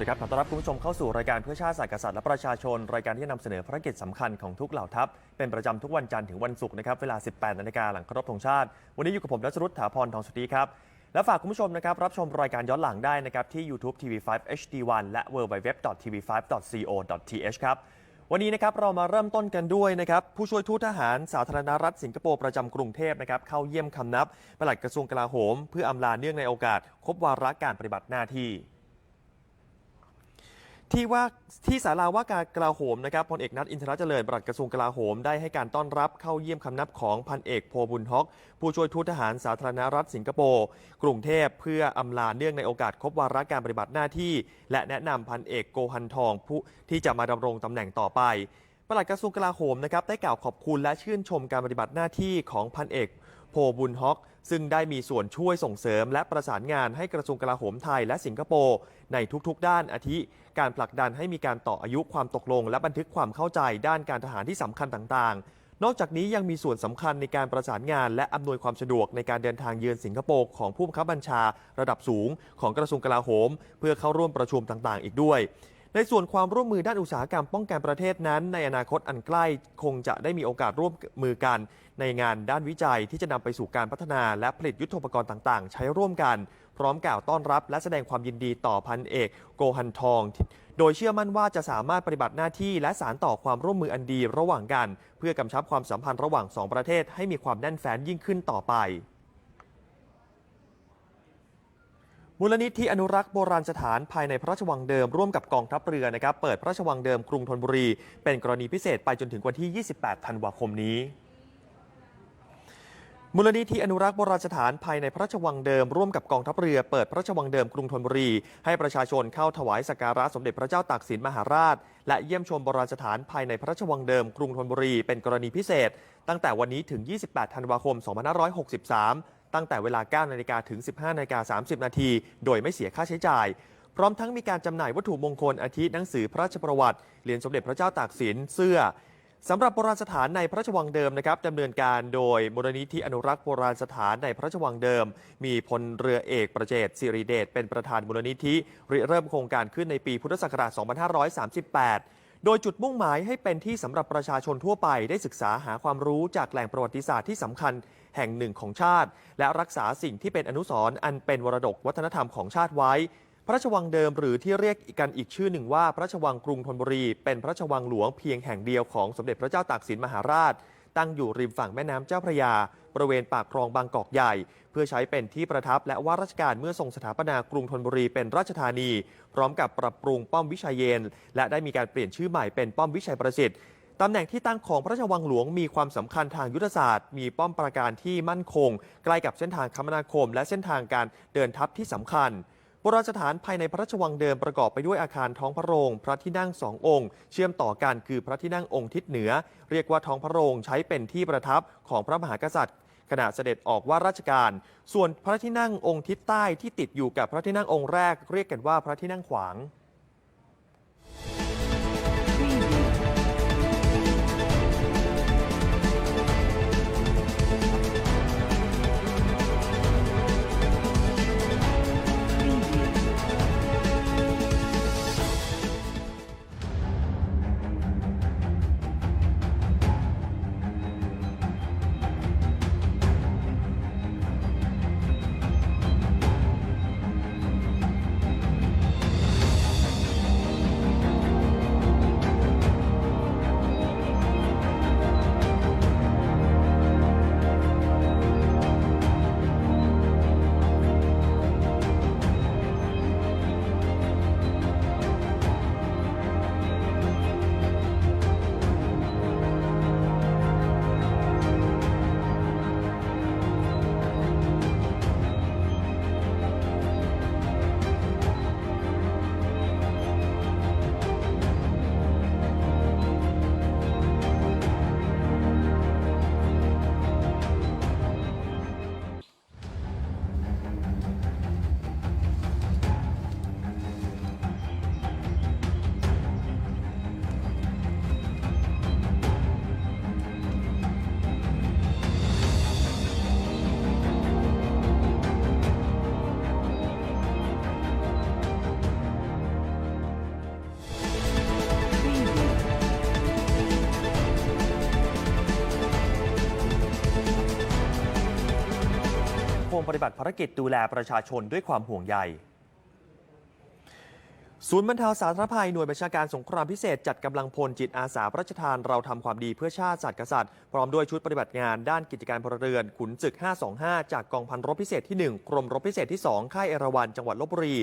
วัสดีครับ ขอต้อนรับคุณผู้ชมเข้าสู่รายการเพื่อชาติศาสตร์กษัตริย์และประชาชน รายการที่นำเสนอภารกิจสำคัญของทุกเหล่าทัพ เป็นประจำทุกวันจันทร์ถึงวันศุกร์นะครับ เวลา 18 นาฬิกาหลังครพธงชาติ วันนี้อยู่กับผมรัชรุตถาพรทองสุธีครับ และฝากคุณผู้ชมนะครับ รับชมรายการย้อนหลังได้นะครับ ที่ YouTube TV5 HD1 และ www.tv5.co.th ครับ วันนี้นะครับเรามาเริ่มต้นกันด้วยนะครับผู้ช่วยทูตทหารสาธารณรัฐสิงคโปร์ประจำกรุงเทพนะครับเข้าเยี่ยมคำนับปลัดกระทรวงกลาโหม เพื่ออำลาเนื่องในโอกาส ครบวาระการปฏิบัติหน้าที่ ที่ว่าที่ศาลาว่าการกลาโหมนะครับพลเอกนัทอินทรเจริญปลัดกระทรวงกลาโหมได้ให้การต้อนรับเข้าเยี่ยมคำนับของพันเอกโพบุญฮอก ผู้ช่วยทูตทหารสาธารณรัฐสิงคโปร์กรุงเทพเพื่ออำลาเนื่องในโอกาสครบวาระการปฏิบัติหน้าที่ และแนะนำพันเอกโกฮันทองผู้ที่จะมาดำรงตำแหน่งต่อไปปลัดกระทรวงกลาโหมนะครับได้กล่าวขอบคุณและชื่นชมการปฏิบัติหน้าที่ของพันเอก โพบุญฮอก ซึ่งได้มีส่วนช่วยส่งเสริม และประสานงานให้กระทรวงกลาโหมไทยและสิงคโปร์ในทุกๆ ด้านอาทิ การผลักดันให้มีการต่ออายุความตกลง และบันทึกความเข้าใจด้านการทหารที่สำคัญต่างๆ นอกจากนี้ยังมีส่วนสำคัญในการประสานงาน และอำนวยความสะดวกในการเดินทางเยือนสิงคโปร์ของผู้บังคับบัญชา ระดับสูง ของกระทรวงกลาโหม เพื่อเข้าร่วมประชุมต่างๆ อีกด้วย ในส่วนความร่วมมือด้านอุตสาหกรรมป้องกันประเทศนั้น ในอนาคตอันใกล้คงจะได้มีโอกาสร่วมมือกัน ในงานด้านวิจัยที่จะนำไปสู่การพัฒนา และผลิตยุทโธปกรณ์ต่างๆ ใช้ร่วมกัน พร้อมกล่าวต้อนรับ และแสดงความยินดีต่อพันเอก โกฮันทอง โดยเชื่อมั่นว่าจะสามารถปฏิบัติหน้าที่ และสารต่อความร่วมมืออันดีระหว่างกัน เพื่อกำชับความสัมพันธ์ระหว่างสองประเทศให้มีความแน่นแฟ้นยิ่งขึ้นต่อไป มูลนิธิอนุรักษ์โบราณสถานภายในพระราชวังเดิมร่วมกับกองทัพเรือนะครับเปิดพระราชวังเดิมกรุงธนบุรี เป็นกรณีพิเศษไปจนถึงวันที่ 28 ธันวาคมนี้ มูลนิธิอนุรักษ์โบราณสถานภายในพระราชวังเดิมร่วมกับกองทัพเรือเปิดพระราชวังเดิมกรุงธนบุรี ให้ประชาชนเข้าถวายสักการะสมเด็จพระเจ้าตากสินมหาราช และเยี่ยมชมโบราณสถานภายในพระราชวังเดิมกรุงธนบุรีเป็นกรณีพิเศษ ตั้งแต่วันนี้ถึง 28 ธันวาคม 2563 ตั้งแต่เวลา 9 นาฬิกาถึง 15 นาฬิกา 30 นาที โดยไม่เสียค่าใช้จ่าย พร้อมทั้งมีการจำหน่ายวัตถุมงคลอาทิหนังสือพระราชประวัติ เหรียญสมเด็จพระเจ้าตากสิน เสื้อสำหรับโบราณสถานในพระราชวังเดิมนะครับดำเนินการโดยมูลนิธิอนุรักษ์โบราณสถานในพระราชวังเดิม มีพลเรือเอกประเจตสิริเดชเป็นประธานมูลนิธิริเริ่มโครงการขึ้นในปีพุทธศักราช 2538 โดยจุดมุ่งหมายให้เป็นที่สำหรับประชาชนทั่วไปได้ศึกษาหาความรู้จากแหล่งประวัติศาสตร์ที่สำคัญ แห่งหนึ่งของชาติ และรักษาสิ่งที่เป็นอนุสรณ์อันเป็นวรดกวัฒนธรรมของชาติไว้ พระราชวังเดิมหรือที่เรียกกันอีกชื่อหนึ่งว่า พระราชวังกรุงธนบุรี เป็นพระราชวังหลวงเพียงแห่งเดียวของสมเด็จพระเจ้าตากสินมหาราช ตั้งอยู่ริมฝั่งแม่น้ำเจ้าพระยา บริเวณปากคลองบางกอกใหญ่ เพื่อใช้เป็นที่ประทับและว่าราชการเมื่อทรงสถาปนากรุงธนบุรีเป็นราชธานี พร้อมกับปรับปรุงป้อมวิชัยเยน และได้มีการเปลี่ยนชื่อใหม่เป็นป้อมวิชัยประสิทธิ์ ตำแหน่งที่ตั้งของพระราชวังหลวงมีความสำคัญทางยุทธศาสตร์ มีป้อมปราการที่มั่นคง ใกล้กับเส้นทางคมนาคม และเส้นทางการเดินทัพที่สำคัญโบราณสถานภายในพระราชวังเดิมประกอบไปด้วยอาคารท้องพระโรง พระที่นั่งสององค์ เชื่อมต่อกันคือพระที่นั่งองค์ทิศเหนือ เรียกว่าท้องพระโรงใช้เป็นที่ประทับของพระมหากษัตริย์ขณะเสด็จออกว่าราชการ ส่วนพระที่นั่งองค์ทิศใต้ที่ติดอยู่กับพระที่นั่งองค์แรก เรียกกันว่าพระที่นั่งขวาง งปฏิบัติภารกิจดูแลประชาชนด้วยความห่วงใยศูนย์บรรเทาสาธารณภัยหน่วยบัญชาการสงครามพิเศษจัดกำลังพลจิตอาสาพระราชทานเราทำความดีเพื่อชาติศาสตร์กษัตริย์ พร้อมด้วยชุดปฏิบัติงานด้านกิจการพลเรือน ขุนศึก 525 จากกองพันรบพิเศษที่ 1 กรมรบพิเศษที่ 2 ค่ายเอราวัณจังหวัดลบบุรี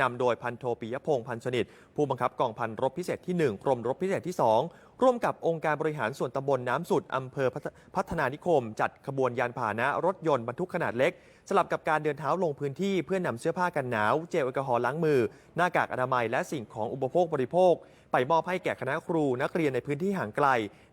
นำโดยพันโทปิยพงษ์พันสนิท ผู้บังคับกองพันรบพิเศษที่ 1 กรมรบพิเศษที่ 2 ร่วมกับองค์การบริหารส่วนตำบลน้ำสุดอำเภอพัฒพัฒนานิคม จัดขบวนยานพาหนะรถยนต์บรรทุกขนาดเล็ก สลับกับการเดินเท้าลงพื้นที่เพื่อนำเสื้อผ้ากันหนาว เจลแอลกอฮอล์ล้างมือ หน้ากากอนามัยและสิ่งของอุปโภคบริโภค ไปมอบให้แก่คณะครูนักเรียนในพื้นที่ห่างไกล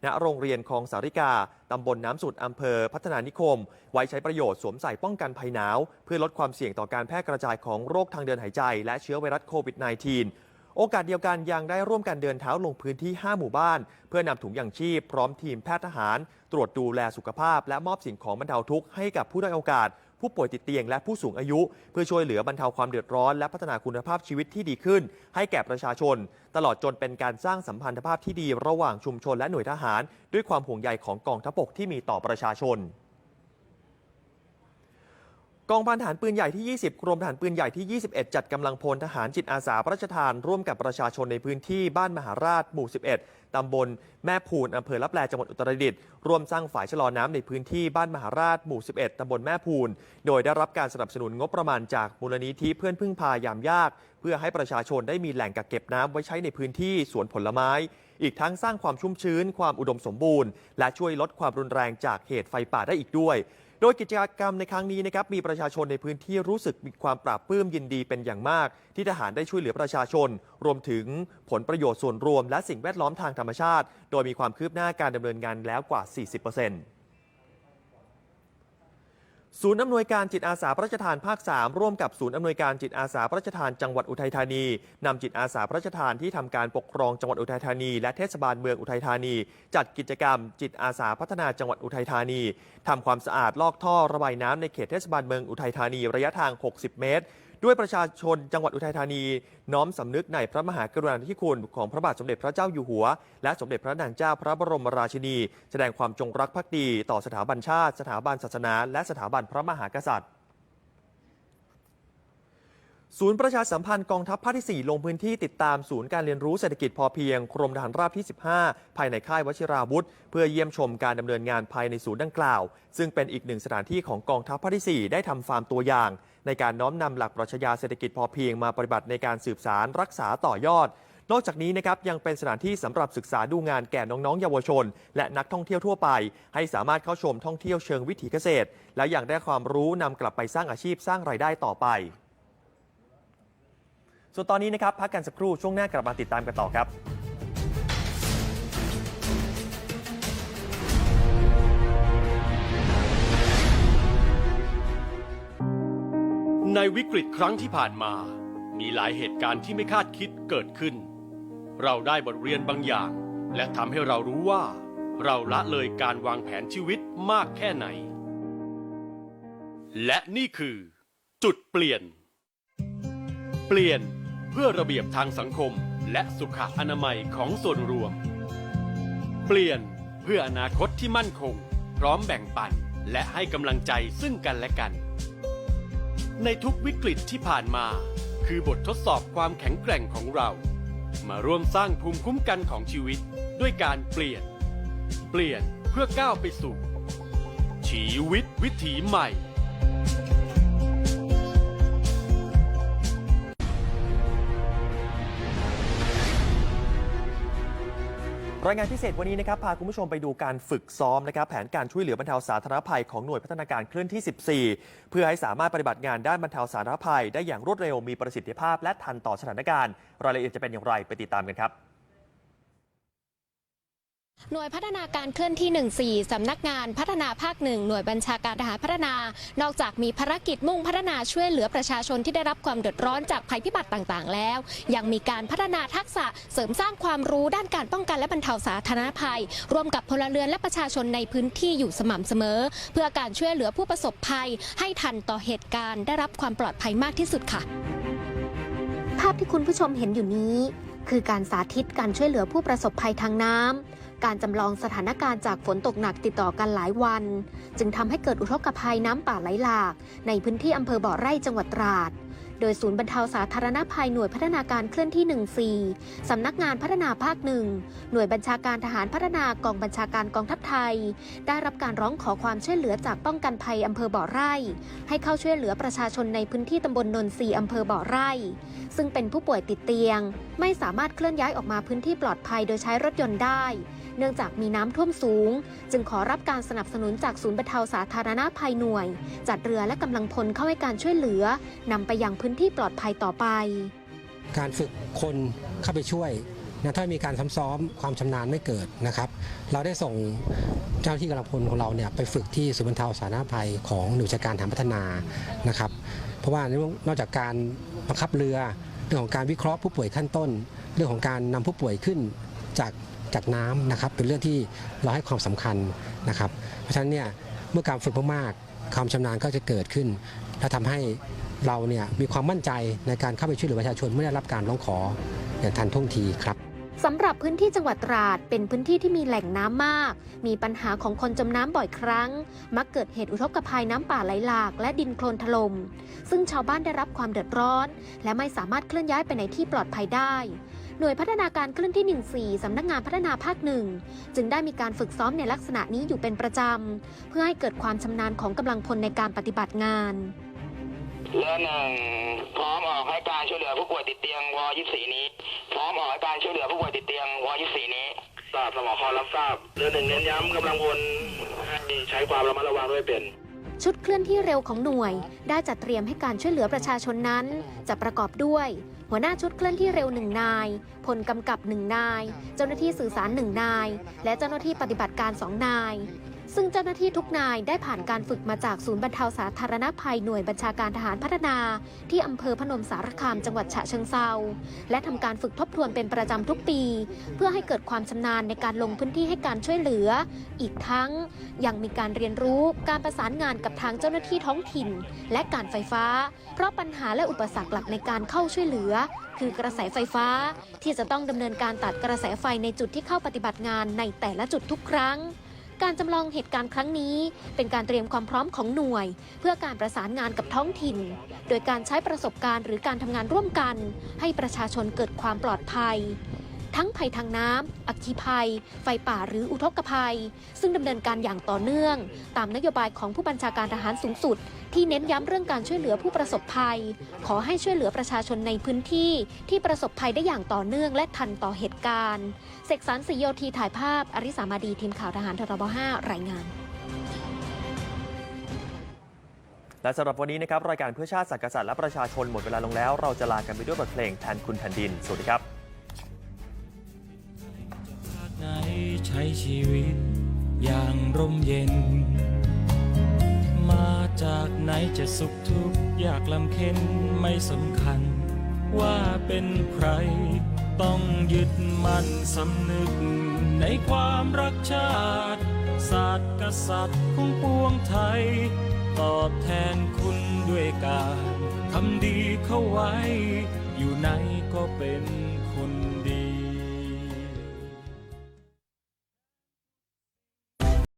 ณ โรงเรียนคลองสาริกา ตำบลน้ำสุดอำเภอ พัฒนานิคม ไว้ใช้ประโยชน์สวมใส่ป้องกันภัยหนาว เพื่อลดความเสี่ยงต่อการแพร่กระจายของโรคทางเดินหายใจ และเชื้อไวรัสโควิด -19 โอกาสเดียวกันยังได้ร่วมกันเดินเท้าลงพื้นที่ 5 หมู่บ้าน เพื่อนำถุงยางชีพ พร้อมทีมแพทย์ทหาร ตรวจดูแลสุขภาพ และมอบสิ่งของบรรเทาทุกข์ให้กับผู้ด้อยโอกาส ผู้ป่วยติดเตียงและผู้สูงอายุ เพื่อช่วยเหลือบรรเทาความเดือดร้อน และพัฒนาคุณภาพชีวิตที่ดีขึ้น ให้แก่ประชาชน ตลอดจนเป็นการสร้างสัมพันธภาพที่ดี ระหว่างชุมชนและหน่วยทหาร ด้วยความห่วงใยของกองทัพบกที่มีต่อประชาชน กองพันทหารปืนใหญ่ที่ 20 กรมทหารปืนใหญ่ที่ 21 จัดกำลังพลทหารจิตอาสาพระราชทาน ร่วมกับประชาชนในพื้นที่บ้านมหาราชหมู่ 11 ตำบลแม่พูนอำเภอลับแลจังหวัดอุตรดิตถ์ร่วมสร้างฝายชะลอน้ำในพื้นที่บ้านมหาราชหมู่ 11 ตำบลแม่พูน โดยได้รับการสนับสนุนงบประมาณจากมูลนิธิเพื่อนพึ่งพายามยาก เพื่อให้ประชาชนได้มีแหล่งกักเก็บน้ำไว้ใช้ในพื้นที่สวนผลไม้ อีกทั้งสร้างความชุ่มชื้น ความอุดมสมบูรณ์ และช่วยลดความรุนแรงจากเหตุไฟป่าได้อีกด้วย โดยกิจกรรมในครั้งนี้นะครับมีประชาชนในพื้นที่รู้สึกมีความปราบปลื้มยินดีเป็นอย่างมาก ที่ทหารได้ช่วยเหลือประชาชน รวมถึงผลประโยชน์ส่วนรวม และสิ่งแวดล้อมทางธรรมชาติ โดยมีความคืบหน้าการดำเนินงานแล้วกว่า 40% ศูนย์อำนวยการจิตอาสาพระราชทานภาค 3 ร่วมกับศูนย์อำนวยการจิตอาสาพระราชทานจังหวัดอุทัยธานีนำจิตอาสาพระราชทานที่ทำการปกครองจังหวัดอุทัยธานี และเทศบาลเมืองอุทัยธานี จัดกิจกรรม จิตอาสาพัฒนาจังหวัดอุทัยธานีทำความสะอาดลอกท่อระบายน้ำในเขตเทศบาลเมืองอุทัยธานีระยะทาง 60 เมตร ด้วยประชาชนจังหวัดอุทัยธานี น้อมสำนึกในพระมหากรุณาธิคุณของพระบาทสมเด็จพระเจ้าอยู่หัว และสมเด็จพระนางเจ้าพระบรมราชินี แสดงความจงรักภักดี ต่อสถาบันชาติ สถาบันศาสนา และสถาบันพระมหากษัตริย์ศูนย์ประชาสัมพันธ์กองทัพภาคที่ 4 ลงพื้นที่ติดตามศูนย์การเรียนรู้เศรษฐกิจพอเพียงกรมทหารราบที่ 15 ภายในค่ายวชิราวุธ เพื่อเยี่ยมชมการดำเนินงานภายในศูนย์ดังกล่าว ซึ่งเป็นอีกหนึ่งสถานที่ของกองทัพภาคที่ 4 ได้ทำฟาร์มตัวอย่าง ในการน้อมนำหลักปรัชญาเศรษฐกิจพอเพียงมาปฏิบัติในการสืบสารรักษาต่อยอด นอกจากนี้นะครับยังเป็นสถานที่สำหรับศึกษาดูงานแก่น้องๆเยาวชน และนักท่องเที่ยวทั่วไป ให้สามารถเข้าชมท่องเที่ยวเชิงวิถีเกษตร และยังได้ความรู้นำกลับไปสร้างอาชีพสร้างรายได้ต่อไป ส่วนตอนนี้นะครับพักกันสักครู่ช่วงหน้ากลับมาติดตามกันต่อครับ ในวิกฤตครั้งที่ผ่านมา มีหลายเหตุการณ์ที่ไม่คาดคิดเกิดขึ้น เราได้บทเรียนบางอย่าง และทำให้เรารู้ว่า เราละเลยการวางแผนชีวิตมากแค่ไหน และนี่คือ จุดเปลี่ยน เปลี่ยนเพื่อระเบียบทางสังคมและสุขอนามัยของส่วนรวม เปลี่ยนเพื่ออนาคตที่มั่นคง พร้อมแบ่งปันและให้กำลังใจซึ่งกันและกัน ในทุกวิกฤตที่ผ่านมา คือบททดสอบความแข็งแกร่งของเรา มาร่วมสร้างภูมิคุ้มกันของชีวิตด้วยการเปลี่ยน เปลี่ยนเพื่อก้าวไปสู่ชีวิตวิถีใหม่ รายงานพิเศษวันนี้นะครับพาคุณผู้ชมไปดูการฝึกซ้อมนะครับแผนการช่วยเหลือบรรเทาสาธารณภัยของหน่วยพัฒนาการเคลื่อนที่ 14 เพื่อให้สามารถปฏิบัติงานด้านบรรเทาสาธารณภัย ได้อย่างรวดเร็วมีประสิทธิภาพและทันต่อสถานการณ์ รายละเอียดจะเป็นอย่างไรไปติดตามกันครับ หน่วยพัฒนาการเคลื่อนที่ 14 สำนักงานพัฒนาภาคหนึ่งหน่วยบัญชาการทหารพัฒนา นอกจากมีภารกิจมุ่งพัฒนาช่วยเหลือประชาชนที่ได้รับความเดือดร้อนจากภัยพิบัติต่างๆ แล้ว ยังมีการพัฒนาทักษะเสริมสร้างความรู้ด้านการป้องกันและบรรเทาสาธารณภัย ร่วมกับพลเรือนและประชาชนในพื้นที่อยู่สม่ำเสมอ เพื่อการช่วยเหลือผู้ประสบภัย ให้ทันต่อเหตุการณ์ได้รับความปลอดภัยมากที่สุดค่ะ ภาพที่คุณผู้ชมเห็นอยู่นี้ คือการสาธิตการช่วยเหลือผู้ประสบภัยทางน้ำ การจำลองสถานการณ์จากฝนตกหนักติดต่อกันหลายวัน จึงทำให้เกิดอุทกภัยน้ำป่าไหลหลาก ในพื้นที่อำเภอบ่อไร่จังหวัดตราด โดยศูนย์บรรเทาสาธารณภัยหน่วยพัฒนาการเคลื่อนที่ 14 สำนักงานพัฒนาภาคหนึ่งหน่วยบัญชาการทหารพัฒนากองบัญชาการกองทัพไทย ได้รับการร้องขอความช่วยเหลือจากป้องกันภัยอำเภอบ่อไร่ ให้เข้าช่วยเหลือประชาชนในพื้นที่ตำบลนนทรีอำเภอบ่อไร่ ซึ่งเป็นผู้ป่วยติดเตียง ไม่สามารถเคลื่อนย้ายออกมาพื้นที่ปลอดภัยโดยใช้รถยนต์ได้ เนื่องจากมีน้ำท่วมสูง จึงขอรับการสนับสนุนจากศูนย์บรรเทาสาธารณภัยหน่วย จัดเรือและกำลังพลเข้าให้การช่วยเหลือนำไปยังพื้นที่ปลอดภัยต่อไป การฝึกคนเข้าไปช่วยนะถ้ามีการซ้ำซ้อมความชำนาญไม่เกิดนะครับ เราได้ส่งเจ้าหน้าที่กำลังพลของเราเนี่ยไปฝึกที่ศูนย์บรรเทาสาธารณภัยของหน่วยราชการฐานพัฒนานะครับ เพราะว่านอกจากการบังคับเรือ เรื่องของการวิเคราะห์ผู้ป่วยขั้นต้น เรื่องของการนำผู้ป่วยขึ้นจาก จากน้ำนะครับเป็นเรื่องที่เราให้ความสำคัญนะครับ เพราะฉะนั้นเนี่ยเมื่อการฝึกมากๆความชำนาญก็จะเกิดขึ้น และทำให้เราเนี่ยมีความมั่นใจในการเข้าไปช่วยเหลือประชาชนเมื่อได้รับการร้องขออย่างทันท่วงทีครับสำหรับพื้นที่จังหวัดตราดเป็นพื้นที่ที่มีแหล่งน้ำมาก มีปัญหาของคนจมน้ำบ่อยครั้ง มักเกิดเหตุอุทกภัยน้ำป่าไหลหลาก และดินโคลนถลม่มซึ่งชาวบ้านได้รับความเดือดร้อน และไม่สามารถเคลื่อนย้ายไปในที่ปลอดภัยได้ หน่วยพัฒนาการเคลื่อนที่ 14 สำนักงานพัฒนาภาคหนึ่งจึงได้มีการฝึกซ้อมในลักษณะนี้อยู่เป็นประจำ เพื่อให้เกิดความชำนาญของกำลังพลในการปฏิบัติงานเรือหนึ่งพร้อมออกให้การช่วยเหลือผู้ป่วยติดเตียงว24 นี้ พร้อมออกให้การช่วยเหลือผู้ป่วยติดเตียงว24 นี้ทราบสมอคอรับทราบเรือหนึ่งเน้นย้ำกำลังพลให้ใช้ความระมัดระวังด้วยเป็นชุดเคลื่อนที่เร็วของหน่วย ได้จัดเตรียมให้การช่วยเหลือประชาชนนั้น จะประกอบด้วย หัวหน้าชุดเคลื่อนที่เร็วหนึ่งนายพลกำกับหนึ่งนาย เจ้าหน้าที่สื่อสารหนึ่งนาย และเจ้าหน้าที่ปฏิบัติการสองนาย ซึ่งเจ้าหน้าที่ทุกนายได้ผ่านการฝึกมาจากศูนย์บรรเทาสาธารณภัยหน่วยบัญชาการทหารพัฒนา ที่อำเภอพนมสารคามจังหวัดฉะเชิงเซาและทำการฝึกทบทวนเป็นประจำทุกปี เพื่อให้เกิดความชำนาญในการลงพื้นที่ให้การช่วยเหลือ อีกทั้งยังมีการเรียนรู้การประสานงานกับทางเจ้าหน้าที่ท้องถิ่น และการไฟฟ้า เพราะปัญหาและอุปสรรคหลักในการเข้าช่วยเหลือ คือกระแสไฟฟ้า ที่จะต้องดำเนินการตัดกระแสไฟในจุดที่เข้าปฏิบัติงานในแต่ละจุดทุกครั้ง การจำลองเหตุการณ์ครั้งนี้ เป็นการเตรียมความพร้อมของหน่วย เพื่อการประสานงานกับท้องถิ่น โดยการใช้ประสบการณ์หรือการทำงานร่วมกัน ให้ประชาชนเกิดความปลอดภัย ทั้งภัยทางน้ำอัคคีภัย ไฟป่าหรืออุทกภัย ซึ่งดำเนินการอย่างต่อเนื่อง ตามนโยบายของผู้บัญชาการทหารสูงสุด ที่เน้นย้ำเรื่องการช่วยเหลือผู้ประสบภัย ขอให้ช่วยเหลือประชาชนในพื้นที่ ที่ประสบภัยได้อย่างต่อเนื่องและทันต่อเหตุการณ์ เสกสรรศรีโยธีถ่ายภาพ อริสามาดีทีมข่าวทหารทรบ5รายงานและสำหรับวันนี้นะครับ รายการเพื่อชาติสักกษัตริย์และประชาชนหมดเวลาลงแล้ว เราจะลากันไปด้วยบทเพลงแทนคุณแผ่นดิน สวัสดีครับ ใช้ชีวิตอย่างร่มเย็น มาจากไหนจะสุขทุกข์ยากลำเค็นไม่สำคัญ ว่าเป็นใคร ต้องยึดมั่นสำนึก ในความรักชาติศาสตร์กษัตริย์ของปวงไทย ตอบแทนคุณด้วยการทำดีเข้าไว้ อยู่ไหนก็เป็นคน